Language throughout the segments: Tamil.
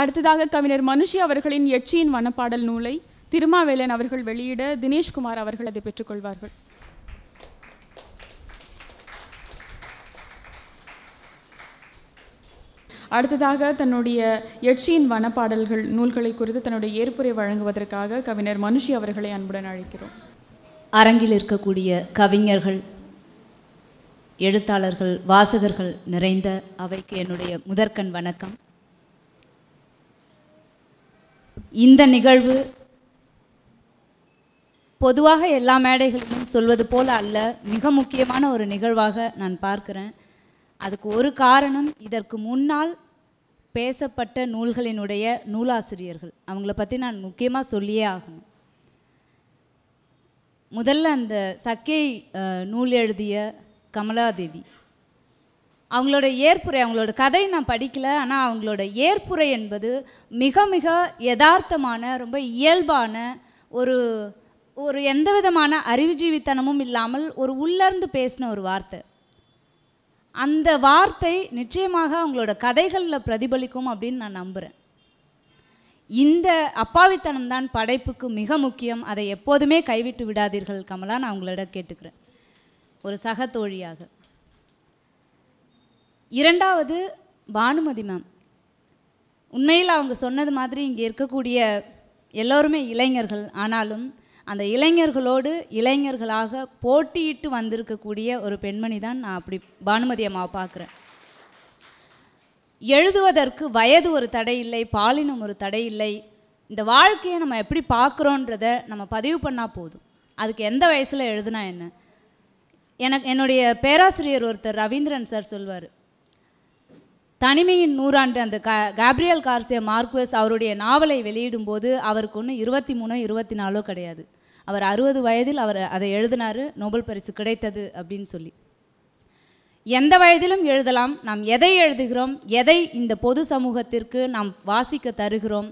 அடுத்ததாக கவிஞர் மனுஷி அவர்களின் எட்சியின் வனப்பாடல் நூலை திருமாவேலன் அவர்கள் வெளியிட தினேஷ்குமார் அவர்கள் அதை பெற்றுக்கொள்வார்கள். அடுத்ததாக தன்னுடைய எட்சியின் வனப்பாடல்கள் நூல்களை குறித்து தன்னுடைய ஏற்புரை வழங்குவதற்காக கவிஞர் மனுஷி அவர்களை அன்புடன் அழைக்கிறோம். அரங்கில் இருக்கக்கூடிய கவிஞர்கள் எழுத்தாளர்கள் வாசகர்கள் நிறைந்த அவைக்கு என்னுடைய முதற்கண் வணக்கம். இந்த நிகழ்வு பொதுவாக எல்லா மேடைகளிலும் சொல்வது போல் அல்ல. மிக முக்கியமான ஒரு நிகழ்வாக நான் பார்க்கிறேன். அதுக்கு ஒரு காரணம் இதற்கு முன்னால் பேசப்பட்ட நூல்களினுடைய நூலாசிரியர்கள். அவங்கள பற்றி நான் முக்கியமாக சொல்லியே ஆகணும். முதல்ல அந்த சக்கை நூல் எழுதிய கமலாதேவி. அவங்களோட ஏற்புரை அவங்களோட கதை நான் படிக்கல ஆனால் அவங்களோட ஏற்புரை என்பது மிக மிக யதார்த்தமான ரொம்ப இயல்பான ஒரு ஒரு எந்த விதமான அறிவுஜீவித்தனமும் இல்லாமல் ஒரு உள்ளர்ந்து பேசின ஒரு வார்த்தை. அந்த வார்த்தை நிச்சயமாக அவங்களோட கதைகளில் பிரதிபலிக்கும் அப்படின்னு நான் நம்புகிறேன் இந்த அப்பாவித்தனம் தான் படைப்புக்கு மிக முக்கியம். அதை எப்போதுமே கைவிட்டு விடாதீர்கள் கமலா. நான் உங்களிடம் கேட்டுக்கிறேன். ஒரு சக தோழியாக. இரண்டாவது பானுமதி மேம் உண்மையில் அவங்க சொன்னது மாதிரி இங்கே இருக்கக்கூடிய எல்லோருமே இளைஞர்கள். ஆனாலும் அந்த இளைஞர்களோடு இளைஞர்களாக போட்டியிட்டு வந்திருக்கக்கூடிய ஒரு பெண்மணி தான் நான் அப்படி பானுமதி அம்மாவை பார்க்குறேன். எழுதுவதற்கு வயது ஒரு தடை இல்லை பாலினம் ஒரு தடை இல்லை. இந்த வாழ்க்கையை நம்ம எப்படி பார்க்குறோன்றத நம்ம பதிவு பண்ணால் போதும். அதுக்கு எந்த வயசில் எழுதுனா என்ன? எனக்கு என்னுடைய பேராசிரியர் ஒருத்தர் ரவீந்திரன் சார் சொல்வார் தனிமையின் நூறாண்டு அந்த கா கேப்ரியல் கார்சிய மார்க்வெஸ் அவருடைய நாவலை வெளியிடும்போது அவருக்கு ஒன்று இருபத்தி மூணோ இருபத்தி நாலோ கிடையாது. அவர் அறுபது வயதில் அவர் அதை எழுதினார் நோபல் பரிசு கிடைத்தது அப்படின்னு சொல்லி. எந்த வயதிலும் எழுதலாம் நாம் எதை எழுதுகிறோம் எதை இந்த பொது சமூகத்திற்கு நாம் வாசிக்க தருகிறோம்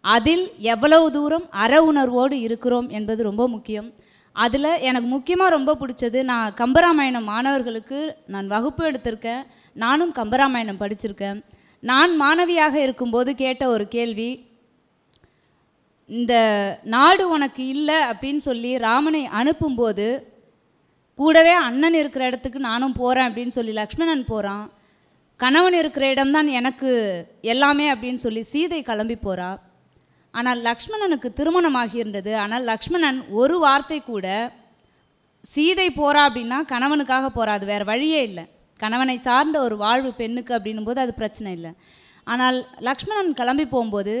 அதில் எவ்வளவு தூரம் அற உணர்வோடு இருக்கிறோம் என்பது ரொம்ப முக்கியம். அதில் எனக்கு முக்கியமாக ரொம்ப பிடிச்சது நான் கம்பராமாயணம் மாணவர்களுக்கு நான் வகுப்பு எடுத்திருக்கேன். நானும் கம்பராமாயணம் படிச்சிருக்கேன். நான் மாணவியாக இருக்கும்போது கேட்ட ஒரு கேள்வி இந்த நாடு உனக்கு இல்லை அப்படின்னு சொல்லி ராமனை அனுப்பும்போது கூடவே அண்ணன் இருக்கிற இடத்துக்கு நானும் போகிறேன் அப்படின்னு சொல்லி லக்ஷ்மணன் போகிறான் கணவன் இருக்கிற இடம்தான் எனக்கு எல்லாமே அப்படின்னு சொல்லி சீதை கிளம்பி போகிறா ஆனால் லக்ஷ்மணனுக்கு திருமணம் ஆகியிருந்தது ஆனால் லக்ஷ்மணன் ஒரு வார்த்தை கூட சீதை போகிறா அப்படின்னா கணவனுக்காக போகிறா அது வேறு வழியே இல்லை. கணவனை சார்ந்த ஒரு வாழ்வு பெண்ணுக்கு அப்படின்னும் போது அது பிரச்சனை இல்லை. ஆனால் லக்ஷ்மணன் கிளம்பி போகும்போது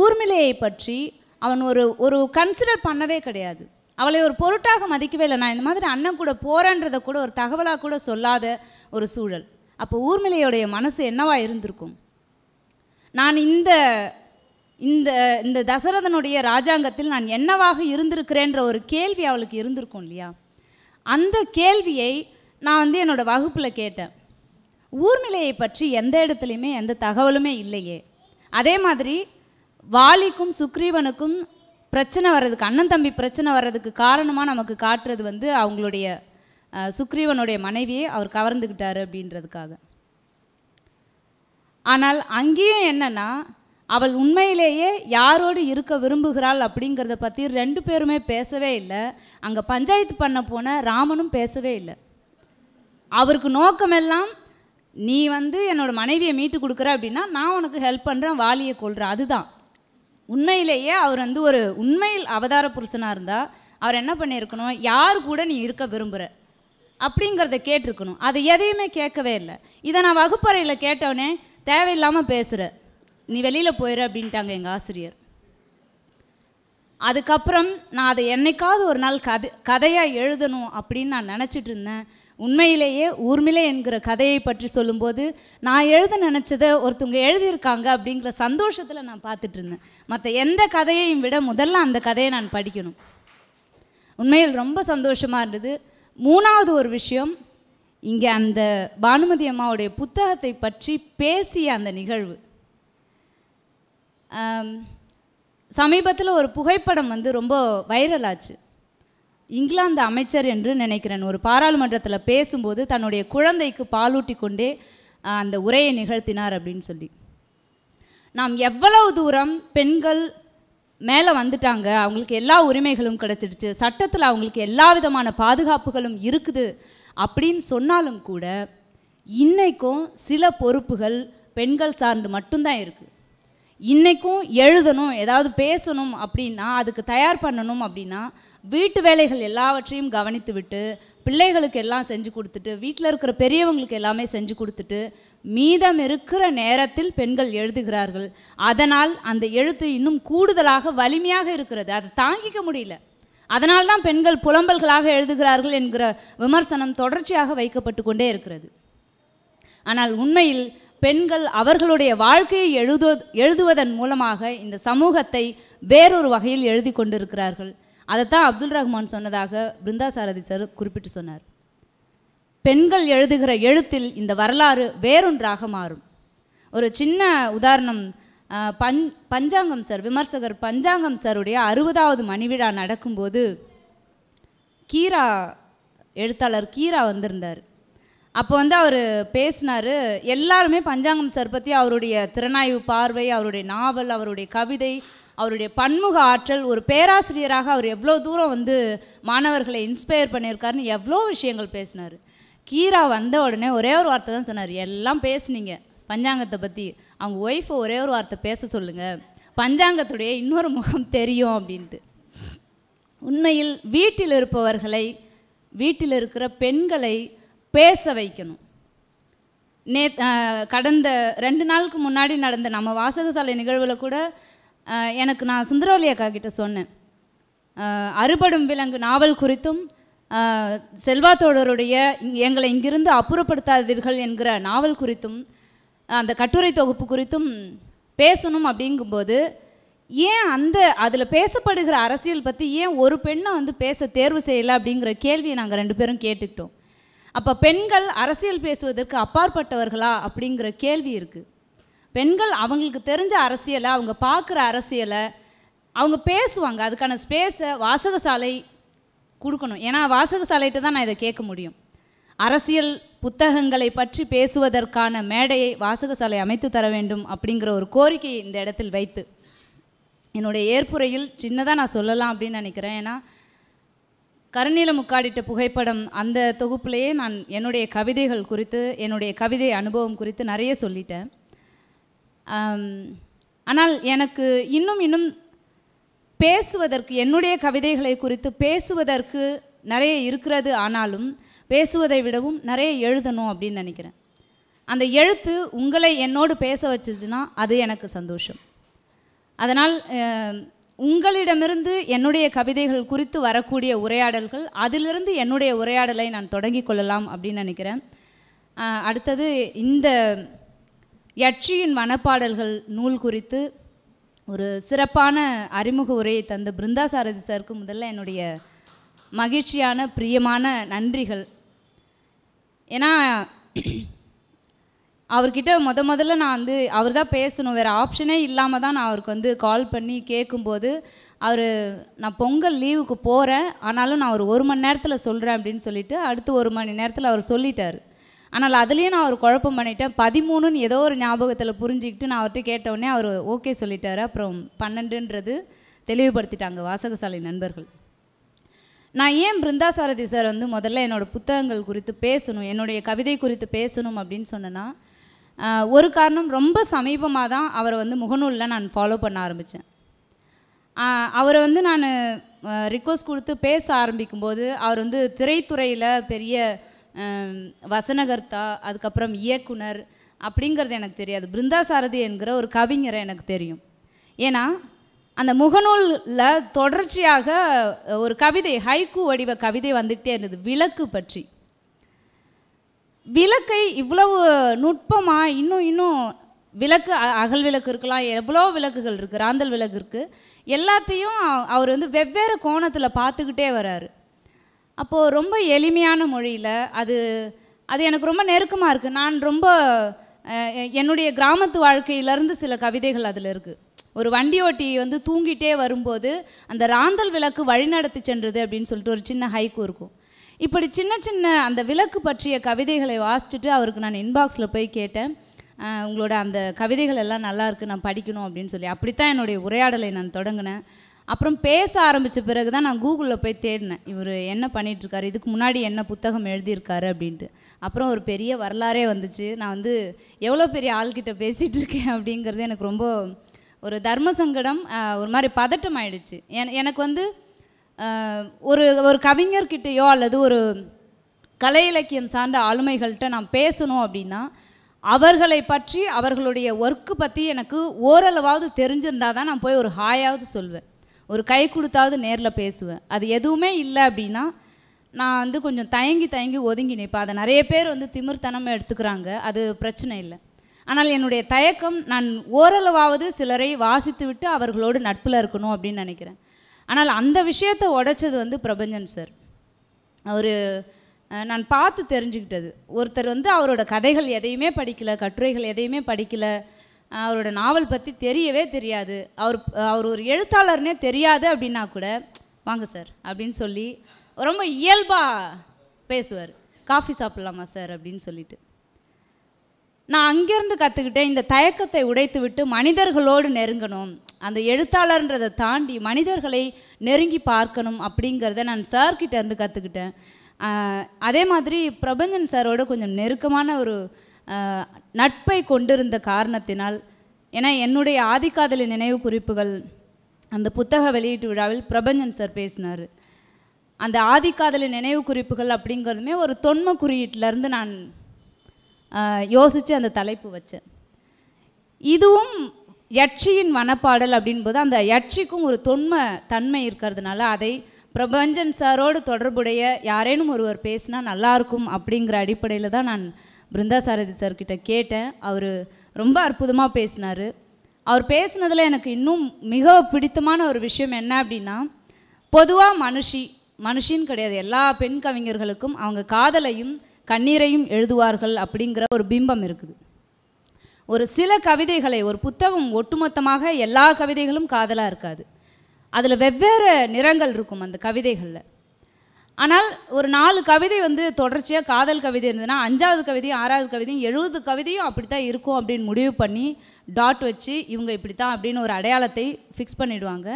ஊர்மிளையை பற்றி அவன் ஒரு ஒரு கன்சிடர் பண்ணவே கிடையாது. அவளை ஒரு பொருட்டாக மதிக்கவே இல்லை. நான் இந்த மாதிரி அண்ணன் கூட போகிறேன்றதை கூட ஒரு தகவலாக கூட சொல்லாத ஒரு சூழல். அப்போ ஊர்மிளையோடைய மனசு என்னவா இருந்திருக்கும்? நான் இந்த இந்த இந்த தசரதனுடைய ராஜாங்கத்தில் நான் என்னவாக இருந்திருக்கிறேன்ற ஒரு கேள்வி அவளுக்கு இருந்திருக்கும் இல்லையா? அந்த கேள்வியை நான் வந்து என்னோடய வகுப்பில் கேட்டேன் ஊர்நிலையை பற்றி எந்த இடத்துலையுமே எந்த தகவலுமே இல்லையே. அதே மாதிரி வாலிக்கும் சுக்ரீவனுக்கும் பிரச்சனை வர்றதுக்கு அண்ணன் தம்பி பிரச்சனை வர்றதுக்கு காரணமாக நமக்கு காட்டுறது வந்து அவங்களுடைய சுக்ரீவனுடைய மனைவியை அவர் கவர்ந்துக்கிட்டாரு அப்படின்றதுக்காக. ஆனால் அங்கேயும் என்னென்னா அவள் உண்மையிலேயே யாரோடு இருக்க விரும்புகிறாள் அப்படிங்கிறத பற்றி ரெண்டு பேருமே பேசவே இல்லை. அங்கே பஞ்சாயத்து பண்ண போன ராமனும் பேசவே இல்லை. அவருக்கு நோக்கமெல்லாம் நீ வந்து என்னோட மனைவியை மீட்டு கொடுக்குற அப்படின்னா நான் உனக்கு ஹெல்ப் பண்ணுறேன் வாலியை கொள்கிறேன் அதுதான். உண்மையிலேயே அவர் வந்து ஒரு உண்மையில் அவதார புருஷனாக இருந்தால் அவர் என்ன பண்ணியிருக்கணும்? யார் கூட நீ இருக்க விரும்புகிற அப்படிங்கிறத கேட்டிருக்கணும். அது எதையுமே கேட்கவே இல்லை. இதை நான் வகுப்பறையில் கேட்டவொடனே தேவையில்லாமல் பேசுகிற நீ வெளியில் போயிடு அப்படின்ட்டாங்க எங்கள் ஆசிரியர். அதுக்கப்புறம் நான் அதை என்னைக்காவது ஒரு நாள் கதை கதையாக எழுதணும் அப்படின்னு நான் நினச்சிட்டு இருந்தேன். உண்மையிலேயே ஊர்மிளை என்கிற கதையை பற்றி சொல்லும்போது நான் எழுத நினச்சதை ஒருத்தவங்க எழுதியிருக்காங்க அப்படிங்கிற சந்தோஷத்தில் நான் பார்த்துட்டு இருந்தேன். மற்ற எந்த கதையையும் விட முதல்ல அந்த கதையை நான் படிக்கணும். உண்மையில் ரொம்ப சந்தோஷமாக இருந்தது. மூணாவது ஒரு விஷயம் இங்கே அந்த பானுமதி அம்மாவுடைய புத்தகத்தை பற்றி பேசிய அந்த நிகழ்வு. சமீபத்தில் ஒரு புகைப்படம் வந்து ரொம்ப வைரல் ஆச்சு. இங்கிலாந்து அமைச்சர் என்று நினைக்கிறேன். ஒரு பாராளுமன்றத்தில் பேசும்போது தன்னுடைய குழந்தைக்கு பாலூட்டி கொண்டே அந்த உரையை நிகழ்த்தினார் அப்படின்னு சொல்லி. நாம் எவ்வளவு தூரம் பெண்கள் மேலே வந்துட்டாங்க அவங்களுக்கு எல்லா உரிமைகளும் கிடச்சிடுச்சு சட்டத்தில் அவங்களுக்கு எல்லா விதமான பாதுகாப்புகளும் இருக்குது அப்படின்னு சொன்னாலும் கூட இன்றைக்கும் சில பொறுப்புகள் பெண்கள் சார்ந்து மட்டும்தான் இருக்குது இன்றைக்கும் எழுதணும் ஏதாவது பேசணும் அப்படின்னா அதுக்கு தயார் பண்ணணும் அப்படின்னா வீட்டு வேலைகள் எல்லாவற்றையும் கவனித்து விட்டு பிள்ளைகளுக்கு எல்லாம் செஞ்சு கொடுத்துட்டு வீட்டில் இருக்கிற பெரியவங்களுக்கு எல்லாமே செஞ்சு கொடுத்துட்டு மீதம் இருக்கிற நேரத்தில் பெண்கள் எழுதுகிறார்கள். அதனால் அந்த எழுத்து இன்னும் கூடுதலாக வலிமையாக இருக்கிறது. அதை தாங்கிக்க முடியல. அதனால் தான் பெண்கள் புலம்பல்களாக எழுதுகிறார்கள் என்கிற விமர்சனம் தொடர்ச்சியாக வைக்கப்பட்டு கொண்டே இருக்கிறது. ஆனால் உண்மையில் பெண்கள் அவர்களுடைய வாழ்க்கையை எழுதுவ எழுதுவதன் மூலமாக இந்த சமூகத்தை வேறொரு வகையில் எழுதி கொண்டிருக்கிறார்கள். அதைத்தான் அப்துல் ரஹ்மான் சொன்னதாக பிருந்தா சாரதி சார் குறிப்பிட்டு சொன்னார். பெண்கள் எழுதுகிற எழுத்தில் இந்த வரலாறு வேறொன்றாக மாறும். ஒரு சின்ன உதாரணம் பஞ் பஞ்சாங்கம் சார் விமர்சகர் பஞ்சாங்கம் சாருடைய அறுபதாவது மணிவிழா நடக்கும்போது கீரா எழுத்தாளர் கீரா வந்திருந்தார். அப்போ வந்து அவர் பேசினார் எல்லாருமே பஞ்சாங்கம் சார் பற்றி அவருடைய திறனாய்வு பார்வை அவருடைய நாவல் அவருடைய கவிதை அவருடைய பன்முக ஆற்றல் ஒரு பேராசிரியராக அவர் எவ்வளோ தூரம் வந்து மாணவர்களை இன்ஸ்பயர் பண்ணியிருக்காருன்னு எவ்வளோ விஷயங்கள் பேசினார். கீரா வந்த உடனே ஒரே ஒரு வார்த்தை தான் சொன்னார். எல்லாம் பேசுனீங்க. பஞ்சாங்கத்தை பற்றி அவங்க ஒய்ஃபை ஒரே ஒரு வார்த்தை பேச சொல்லுங்கள் பஞ்சாங்கத்துடைய இன்னொரு முகம் தெரியும் அப்படின்ட்டு. உண்மையில் வீட்டில் இருப்பவர்களை வீட்டில் இருக்கிற பெண்களை பேச வைக்கணும். நே கடந்த ரெண்டு நாளுக்கு முன்னாடி நடந்த நம்ம வாசகசாலை நிகழ்வில் கூட எனக்கு நான் சுந்தரவல்லி அக்கா கிட்ட சொன்னேன். அறுபடும் விலங்கு நாவல் குறித்தும் செல்வாத்தோடருடைய இங்- எங்களை இங்கிருந்து அப்புறப்படுத்தாதீர்கள் என்கிற நாவல் குறித்தும் அந்த கட்டுரை தொகுப்பு குறித்தும் பேசணும் அப்படிங்கும்போது ஏன் அந்த அதில் பேசப்படுகிற அரசியல் பற்றி ஏன் ஒரு பெண்ணை வந்து பேச தேர்வு செய்யலை அப்படிங்கிற கேள்வியை நாங்கள் ரெண்டு பேரும் கேட்டுக்கிட்டோம். அப்போ பெண்கள் அரசியல் பேசுவதற்கு அப்பாற்பட்டவர்களா அப்படிங்கிற கேள்வி இருக்குது பெண்கள் அவங்களுக்கு தெரிஞ்ச அரசியலை அவங்க பார்க்குற அரசியலை அவங்க பேசுவாங்க. அதுக்கான ஸ்பேஸை வாசகசாலை கொடுக்கணும். ஏன்னா வாசகசாலைகிட்ட தான் நான் இதை கேட்க முடியும். அரசியல் புத்தகங்களை பற்றி பேசுவதற்கான மேடையை வாசகசாலை அமைத்து தர வேண்டும் அப்படிங்கிற ஒரு கோரிக்கையை இந்த இடத்தில் வைத்து என்னுடைய ஏற்புரையில் சின்னதாக நான் சொல்லலாம் அப்படின்னு நினைக்கிறேன். ஏன்னா கருநீல முக்காடிட்ட புகைப்படம் அந்த தொகுப்புலேயே நான் என்னுடைய கவிதைகள் குறித்து என்னுடைய கவிதை அனுபவம் குறித்து நிறைய சொல்லிட்டேன். ஆனால் எனக்கு இன்னும் இன்னும் பேசுவதற்கு என்னுடைய கவிதைகளை குறித்து பேசுவதற்கு நிறைய இருக்கிறது ஆனாலும் பேசுவதை விடவும் நிறைய எழுதணும் அப்படின்னு நினைக்கிறேன். அந்த எழுத்து உங்களை என்னோடு பேச வச்சதுன்னா அது எனக்கு சந்தோஷம். அதனால் உங்களிடமிருந்து என்னுடைய கவிதைகள் குறித்து வரக்கூடிய உரையாடல்கள் அதிலிருந்து என்னுடைய உரையாடலை நான் தொடங்கி கொள்ளலாம் அப்படின்னு நினைக்கிறேன். அடுத்தது இந்த யட்சியின் வனப்பாடல்கள் நூல் குறித்து ஒரு சிறப்பான அறிமுக உரையை தந்த பிருந்தா சாரதி சாருக்கு முதல்ல என்னுடைய மகிழ்ச்சியான பிரியமான நன்றிகள். ஏன்னா அவர்கிட்ட முத முதல்ல நான் வந்து அவர் தான் பேசணும். வேறு ஆப்ஷனே இல்லாமல் தான் நான் அவருக்கு வந்து கால் பண்ணி கேட்கும்போது அவர் நான் பொங்கல் லீவுக்கு போகிறேன் ஆனாலும் நான் ஒரு ஒரு மணி நேரத்தில் சொல்கிறேன் அப்படின்னு சொல்லிட்டு அடுத்து ஒரு மணி நேரத்தில் அவர் சொல்லிட்டார். ஆனால் அதுலேயும் நான் ஒரு குழப்பம் பண்ணிட்டேன். பதிமூணுன்னு ஏதோ ஒரு ஞாபகத்தில் புரிஞ்சுக்கிட்டு நான் அவர்கிட்ட கேட்டவுடனே அவர் ஓகே சொல்லிட்டார். அப்புறம் பன்னெண்டுன்றது தெளிவுபடுத்திட்டாங்க வாசகசாலை நண்பர்கள். நான் ஏன் பிருந்தா சாரதி சார் வந்து முதல்ல என்னோட புத்தகங்கள் குறித்து பேசணும் என்னுடைய கவிதை குறித்து பேசணும் அப்படின்னு சொன்னேன்னா ஒரு காரணம் ரொம்ப சமீபமாக தான் அவரை வந்து முகநூலில் நான் ஃபாலோ பண்ண ஆரம்பித்தேன் அவரை வந்து நான் ரிக்வஸ்ட் கொடுத்து பேச ஆரம்பிக்கும்போது அவர் வந்து திரைத்துறையில் பெரிய வசனகர்த்தா அதுக்கப்புறம் இயக்குனர் அப்படிங்கிறது எனக்கு தெரியாது. பிருந்தா சாரதி என்கிற ஒரு கவிஞரை எனக்கு தெரியும். ஏன்னா அந்த முகநூலில் தொடர்ச்சியாக ஒரு கவிதை ஹைக்கு வடிவ கவிதை வந்துக்கிட்டே இருந்தது விளக்கு பற்றி. விளக்கை இவ்வளவு நுட்பமாக இன்னும் இன்னும் விளக்கு அ- அகல் விளக்கு இருக்கலாம் எவ்வளோ விளக்குகள் இருக்குது ராந்தல் விளக்கு இருக்குது எல்லாத்தையும் அவர் வந்து வெவ்வேறு கோணத்தில் பார்த்துக்கிட்டே வராரு. அப்போது ரொம்ப எளிமையான மொழியில் அது அது எனக்கு ரொம்ப நெருக்கமாக இருக்குது நான் ரொம்ப என்னுடைய கிராமத்து வாழ்க்கையிலேருந்து சில கவிதைகள் அதில் இருக்குது ஒரு வண்டி ஓட்டி வந்து தூங்கிட்டே வரும்போது அந்த ராந்தல் விளக்கு வழிநடத்தி சென்றது அப்படின்னு சொல்லிட்டு ஒரு சின்ன ஹைக்கு இருக்கும். இப்படி சின்ன சின்ன அந்த விளக்கு பற்றிய கவிதைகளை வாசிச்சுட்டு அவருக்கு நான் இன்பாக்ஸில் போய் கேட்டேன். உங்களோட அந்த கவிதைகள் எல்லாம் நல்லா இருக்குது நான் படிக்கணும் அப்படின்னு சொல்லி. அப்படித்தான் என்னுடைய உரையாடலை நான் தொடங்கினேன். அப்புறம் பேச ஆரம்பித்த பிறகு தான் நான் கூகுளில் போய் தேடினேன். இவர் என்ன பண்ணிகிட்ருக்காரு இதுக்கு முன்னாடி என்ன புத்தகம் எழுதியிருக்காரு அப்படின்ட்டு. அப்புறம் ஒரு பெரிய வரலாறே வந்துச்சு. நான் வந்து எவ்வளோ பெரிய ஆள்கிட்ட பேசிகிட்டு இருக்கேன் அப்படிங்கிறது எனக்கு ரொம்ப ஒரு தர்ம சங்கடம் ஒரு மாதிரி பதட்டம் ஆயிடுச்சு என எனக்கு வந்து ஒரு ஒரு கவிஞர்கிட்டயோ அல்லது ஒரு கலை இலக்கியம் சார்ந்த ஆளுமைகள்கிட்ட நான் பேசணும் அப்படின்னா அவர்களை பற்றி அவர்களுடைய ஒர்க்கு பற்றி எனக்கு ஓரளவாவது தெரிஞ்சிருந்தால் தான் நான் போய் ஒரு ஹாயாவது சொல்வேன். ஒரு கை கொடுத்தாவது நேரில் பேசுவேன். அது எதுவுமே இல்லை அப்படின்னா நான் வந்து கொஞ்சம் தயங்கி தயங்கி ஒதுங்கி நிற்பேன். அதை நிறைய பேர் வந்து திமிர்த்தனமாக எடுத்துக்கிறாங்க. அது பிரச்சனை இல்லை. ஆனால் என்னுடைய தயக்கம் நான் ஓரளவாவது சிலரை வாசித்து விட்டு அவர்களோடு நட்பில் இருக்கணும் அப்படின்னு நினைக்கிறேன். ஆனால் அந்த விஷயத்தை உடைச்சது வந்து பிரபஞ்சன் சார். அவர் நான் பார்த்து தெரிஞ்சுக்கிட்டது. ஒருத்தர் வந்து அவரோட கதைகள் எதையுமே படிக்கல கட்டுரைகள் எதையுமே படிக்கலை. அவரோட நாவல் பற்றி தெரியவே தெரியாது. அவர் அவர் ஒரு எழுத்தாளர்னே தெரியாது அப்படின்னா கூட வாங்க சார் அப்படின்னு சொல்லி ரொம்ப இயல்பாக பேசுவார். காஃபி சாப்பிட்லாமா சார் அப்படின்னு சொல்லிட்டு. நான் அங்கேருந்து கற்றுக்கிட்டேன் இந்த தயக்கத்தை உடைத்து விட்டு மனிதர்களோடு நெருங்கணும். அந்த எழுத்தாளர்ன்றதை தாண்டி மனிதர்களை நெருங்கி பார்க்கணும் அப்படிங்கிறத நான் சார்கிட்ட இருந்து கற்றுக்கிட்டேன் அதே மாதிரி பிரபஞ்சன் சாரோட கொஞ்சம் நெருக்கமான ஒரு நட்பை கொண்டிருந்த காரணத்தினால் ஏன்னா என்னுடைய ஆதிக்காதலி நினைவு குறிப்புகள் அந்த புத்தக வெளியீட்டு விழாவில் பிரபஞ்சன் சார் பேசினார். அந்த ஆதிக்காதலி நினைவு குறிப்புகள் அப்படிங்கிறதுமே ஒரு தொன்ம குறியீட்டிலேருந்து நான் யோசித்து அந்த தலைப்பு வச்சேன். இதுவும் யட்சியின் வனப்பாடல் அப்படின்போது அந்த யட்சிக்கும் ஒரு தொன்ம தன்மை இருக்கிறதுனால அதை பிரபஞ்சன் சாரோடு தொடர்புடைய யாரேனும் ஒருவர் பேசினா நல்லாயிருக்கும் அப்படிங்கிற அடிப்படையில் தான் நான் பிருந்தா சாரதி சார்கிட்ட கேட்டேன். அவர் ரொம்ப அற்புதமாக பேசினார். அவர் பேசுனதில் எனக்கு இன்னும் மிக பிடித்தமான ஒரு விஷயம் என்ன அப்படின்னா பொதுவாக மனுஷி மனுஷின்னு கிடையாது. எல்லா பெண் கவிஞர்களுக்கும் அவங்க காதலையும் கண்ணீரையும் எழுதுவார்கள் அப்படிங்கிற ஒரு பிம்பம் இருக்குது. ஒரு சில கவிதைகளை ஒரு புத்தகம் ஒட்டுமொத்தமாக எல்லா கவிதைகளும் காதலாக இருக்காது. அதில் வெவ்வேறு நிறங்கள் இருக்கும் அந்த கவிதைகளில். ஆனால் ஒரு நாலு கவிதை வந்து தொடர்ச்சியாக காதல் கவிதை இருந்ததுன்னா அஞ்சாவது கவிதையும் ஆறாவது கவிதையும் எழுபது கவிதையும் அப்படி தான் இருக்கும் அப்படின்னு முடிவு பண்ணி டாட் வச்சு இவங்க இப்படி தான் அப்படின்னு ஒரு அடையாளத்தை ஃபிக்ஸ் பண்ணிடுவாங்க.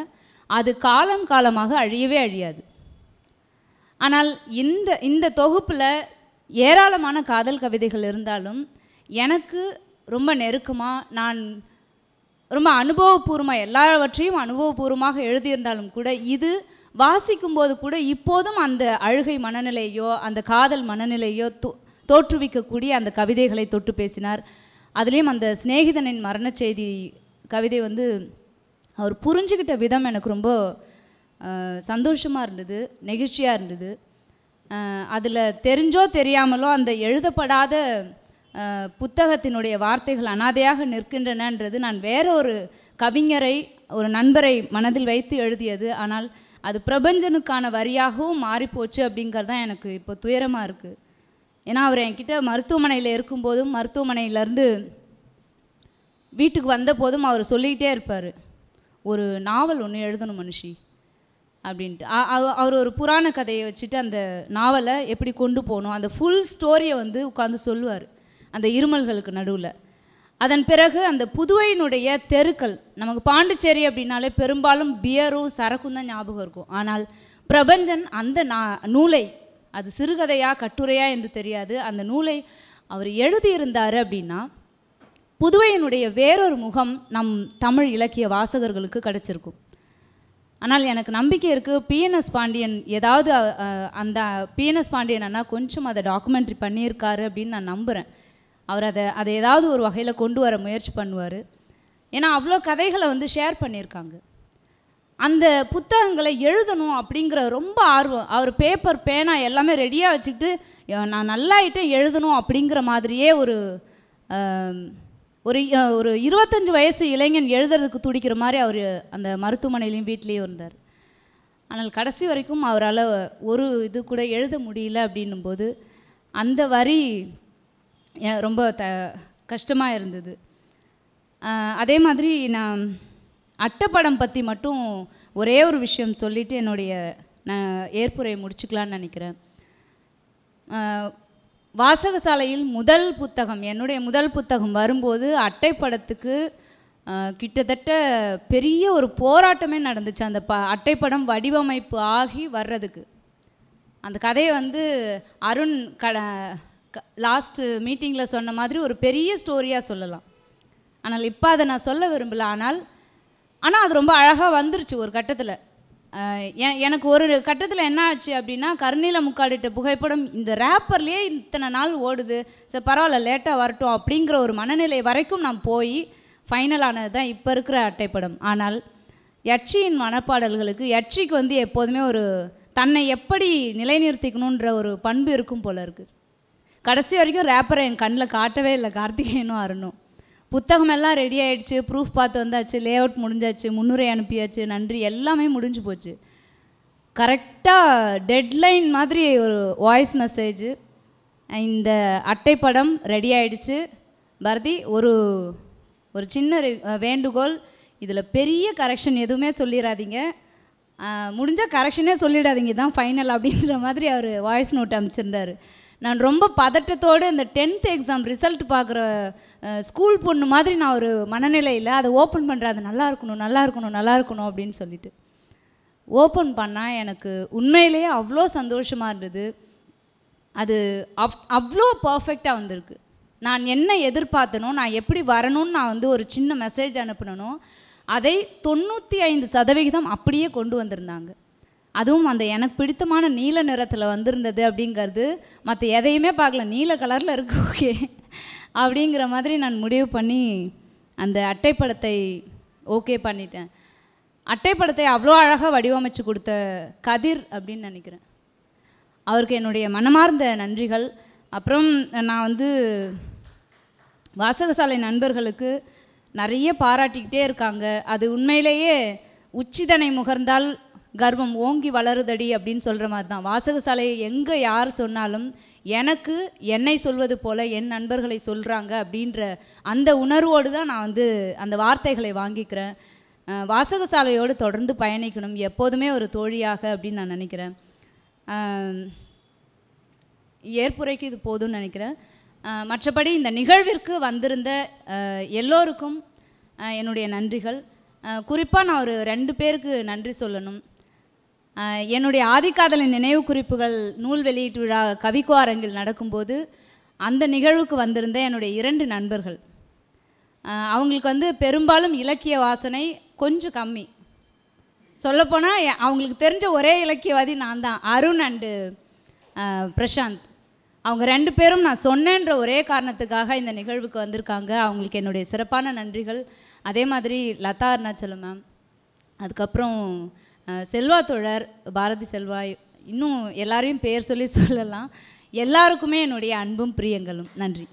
அது காலம் காலமாக அழியவே அழியாது. ஆனால் இந்த இந்த தொகுப்பில் ஏராளமான காதல் கவிதைகள் இருந்தாலும் எனக்கு ரொம்ப நெருக்கமாக நான் ரொம்ப அனுபவபூர்வமாக எல்லாவற்றையும் அனுபவபூர்வமாக எழுதியிருந்தாலும் கூட இது வாசிக்கும்போது கூட இப்போதும் அந்த அழுகை மனநிலையோ அந்த காதல் மனநிலையோ தோ தோற்றுவிக்கக்கூடிய அந்த கவிதைகளை தொட்டு பேசினார். அதுலேயும் அந்த சிநேகிதனின் மரண செய்தி கவிதை வந்து அவர் புரிஞ்சுக்கிட்ட விதம் எனக்கு ரொம்ப சந்தோஷமாக இருந்தது நெகிழ்ச்சியாக இருந்தது. அதில் தெரிஞ்சோ தெரியாமலோ அந்த எழுதப்படாத புத்தகத்தினுடைய வார்த்தைகள் அனாதையாக நிற்கின்றனன்றது நான் வேற ஒரு கவிஞரை ஒரு நண்பரை மனதில் வைத்து எழுதியது. ஆனால் அது பிரபஞ்சனுக்கான வரியாகவும் மாறிப்போச்சு அப்படிங்கிறது தான் எனக்கு இப்போ துயரமாக இருக்குது ஏன்னா அவர் என்கிட்ட மருத்துவமனையில் இருக்கும்போதும் மருத்துவமனையிலேருந்து வீட்டுக்கு வந்த போதும் அவர் சொல்லிக்கிட்டே இருப்பார். ஒரு நாவல் ஒன்று எழுதணும் மனுஷி அப்படின்ட்டு. அவ- அவர் ஒரு புராண கதையை வச்சுட்டு அந்த நாவலை எப்படி கொண்டு போகணும் அந்த ஃபுல் ஸ்டோரியை வந்து உட்காந்து சொல்லுவார் அந்த இருமல்களுக்கு நடுவில். அதன் பிறகு அந்த புதுவையினுடைய தெருக்கள் நமக்கு பாண்டிச்சேரி அப்படின்னாலே பெரும்பாலும் பியரும் சரக்கும் தான் ஞாபகம் இருக்கும். ஆனால் பிரபஞ்சன் அந்த நா நூலை அது சிறுகதையா கட்டுரையா என்று தெரியாது. அந்த நூலை அவர் எழுதியிருந்தார் அப்படின்னா புதுவையினுடைய வேறொரு முகம் நம் தமிழ் இலக்கிய வாசகர்களுக்கு கிடச்சிருக்கும். ஆனால் எனக்கு நம்பிக்கை இருக்குது பிஎன்எஸ் பாண்டியன் ஏதாவது அந்த பிஎன்எஸ் பாண்டியன் அண்ணா கொஞ்சம் அதை டாக்குமெண்ட்ரி பண்ணியிருக்காரு அப்படின்னு நான் நம்புகிறேன் அவர் அதை அதை ஏதாவது ஒரு வகையில் கொண்டு வர முயற்சி பண்ணுவார். ஏன்னா அவ்வளோ கதைகளை வந்து ஷேர் பண்ணியிருக்காங்க. அந்த புத்தகங்களை எழுதணும் அப்படிங்கிற ரொம்ப ஆர்வம். அவர் பேப்பர் பேனா எல்லாமே ரெடியாக வச்சுக்கிட்டு நான் நல்லாயிட்டேன் எழுதணும் அப்படிங்கிற மாதிரியே ஒரு ஒரு ஒரு இருபத்தஞ்சு வயசு இளைஞன் எழுதுறதுக்கு துடிக்கிற மாதிரி அவர் அந்த மருத்துவமனையிலையும் வீட்லேயும் இருந்தார். ஆனால் கடைசி வரைக்கும் அவரால் ஒரு இது கூட எழுத முடியல அப்படின்னும்போது அந்த வரி ரொம்ப த கஷ்டமாக இருந்தது. அதே மாதிரி நான் அட்டைப்படம் பற்றி மட்டும் ஒரே ஒரு விஷயம் சொல்லிவிட்டு என்னுடைய நான் ஏற்புரையை முடிச்சுக்கலான்னு நினைக்கிறேன். வாசகசாலையில் முதல் புத்தகம் என்னுடைய முதல் புத்தகம் வரும்போது அட்டைப்படத்துக்கு கிட்டத்தட்ட பெரிய ஒரு போராட்டமே நடந்துச்சு. அந்த ப அட்டைப்படம் வடிவமைப்பு ஆகி வர்றதுக்கு. அந்த கதையை வந்து அருண் கட லாஸ்ட்டு மீட்டிங்கில் சொன்ன மாதிரி ஒரு பெரிய ஸ்டோரியாக சொல்லலாம். ஆனால் இப்போ அதை நான் சொல்ல விரும்பல. ஆனால் ஆனால் அது ரொம்ப அழகாக வந்துருச்சு ஒரு கட்டத்தில். எனக்கு ஒரு கட்டத்தில் என்ன ஆச்சு அப்படின்னா கருணீல முக்காடிட்ட புகைப்படம் இந்த ரேப்பர்லேயே இத்தனை நாள் ஓடுது. சரி பரவாயில்ல லேட்டாக வரட்டும் அப்படிங்கிற ஒரு மனநிலை வரைக்கும் நான் போய் ஃபைனலானது தான் இப்போ இருக்கிற அட்டைப்படம். ஆனால் யட்சியின் மனப்பாடல்களுக்கு யட்சிக்கு வந்து எப்போதுமே ஒரு தன்னை எப்படி நிலைநிறுத்திக்கணுன்ற ஒரு பண்பு இருக்கும் போல இருக்குது கடைசி வரைக்கும் ரேப்பரை என் கண்ணில் காட்டவே இல்லை கார்த்திகேயனும் அருணும். புத்தகம் எல்லாம் ரெடி ஆகிடுச்சு ப்ரூஃப் பார்த்து வந்தாச்சு லே அவுட் முடிஞ்சாச்சு முன்னுரை அனுப்பியாச்சு நன்றி எல்லாமே முடிஞ்சு போச்சு. கரெக்டாக டெட்லைன் மாதிரி ஒரு வாய்ஸ் மெசேஜ் இந்த அட்டைப்படம் ரெடி ஆகிடுச்சு பரதி ஒரு ஒரு சின்ன வேண்டுகோள். இதில் பெரிய கரெக்ஷன் எதுவுமே சொல்லிடாதீங்க. முடிஞ்சால் கரெக்ஷனே சொல்லிடாதீங்க தான் ஃபைனல் அப்படின்ற மாதிரி அவர் வாய்ஸ் நோட் அமைச்சிருந்தாரு. நான் ரொம்ப பதட்டத்தோடு இந்த டென்த் எக்ஸாம் ரிசல்ட் பார்க்குற ஸ்கூல் பொண்ணு மாதிரி நான் ஒரு மனநிலையில் அதை ஓப்பன் பண்ணுறேன் அது நல்லா இருக்கணும் நல்லா இருக்கணும் நல்லா இருக்கணும் அப்படின்னு சொல்லிட்டு. ஓப்பன் பண்ணால் எனக்கு உண்மையிலேயே அவ்வளோ சந்தோஷமாக இருந்தது. அது அவ் அவ்வளோ பர்ஃபெக்டாக வந்திருக்கு. நான் என்ன எதிர்பார்த்தனோ நான் எப்படி வரணும்னு நான் வந்து ஒரு சின்ன மெசேஜ் அனுப்பினனோ அதை தொண்ணூற்றி ஐந்து சதவிகிதம் அப்படியே கொண்டு வந்திருந்தாங்க. அதுவும் அந்த எனக்கு பிடித்தமான நீல நிறத்தில் வந்திருந்தது அப்படிங்கிறது மற்ற எதையுமே பார்க்கல. நீல கலரில் இருக்கு ஓகே அப்படிங்கிற மாதிரி நான் முடிவு பண்ணி அந்த அட்டைப்படத்தை ஓகே பண்ணிட்டேன். அட்டைப்படத்தை அவ்வளோ அழகாக வடிவமைச்சு கொடுத்த கதிர் அப்படின்னு நினைக்கிறேன். அவருக்கு என்னுடைய மனமார்ந்த நன்றிகள். அப்புறம் நான் வந்து வாசகசாலை நண்பர்களுக்கு நிறைய பாராட்டிக்கிட்டே இருக்காங்க. அது உண்மையிலேயே உச்சிதனை முகர்ந்தால் கர்வம் ஓங்கி வளருதடி அப்படின்னு சொல்கிற மாதிரி தான் வாசகசாலையை எங்கே யார் சொன்னாலும் எனக்கு என்னை சொல்வது போல் என் நண்பர்களை சொல்கிறாங்க அப்படின்ற அந்த உணர்வோடு தான் நான் வந்து அந்த வார்த்தைகளை வாங்கிக்கிறேன். வாசகசாலையோடு தொடர்ந்து பயணிக்கணும். எப்போதுமே ஒரு தோழியாக அப்படின்னு நான் நினைக்கிறேன். ஏற்புரைக்கு இது போதும்னு நினைக்கிறேன். மற்றபடி இந்த நிகழ்விற்கு வந்திருந்த எல்லோருக்கும் என்னுடைய நன்றிகள். குறிப்பாக நான் ஒரு ரெண்டு பேருக்கு நன்றி சொல்லணும். என்னுடைய ஆதிக்காதலின் நினைவு குறிப்புகள் நூல் வெளியீட்டு விழா கவிக்கோ அரங்கில் நடக்கும்போது அந்த நிகழ்வுக்கு வந்திருந்த என்னுடைய இரண்டு நண்பர்கள். அவங்களுக்கு வந்து பெரும்பாலும் இலக்கிய வாசனை கொஞ்சம் கம்மி. சொல்லப்போனால் அவங்களுக்கு தெரிஞ்ச ஒரே இலக்கியவாதி நான் தான் அருண் அண்டு பிரசாந்த். அவங்க ரெண்டு பேரும் நான் சொன்னேன்ற ஒரே காரணத்துக்காக இந்த நிகழ்வுக்கு வந்திருக்காங்க. அவங்களுக்கு என்னுடைய சிறப்பான நன்றிகள். அதே மாதிரி லதா அருணாச்சலம் மேம். அதுக்கப்புறம் செல்வா தோழர் பாரதி செல்வா இன்னும் எல்லாரையும் பேர் சொல்லி சொல்லலாம். எல்லாருக்குமே என்னுடைய அன்பும் பிரியங்களும். நன்றி.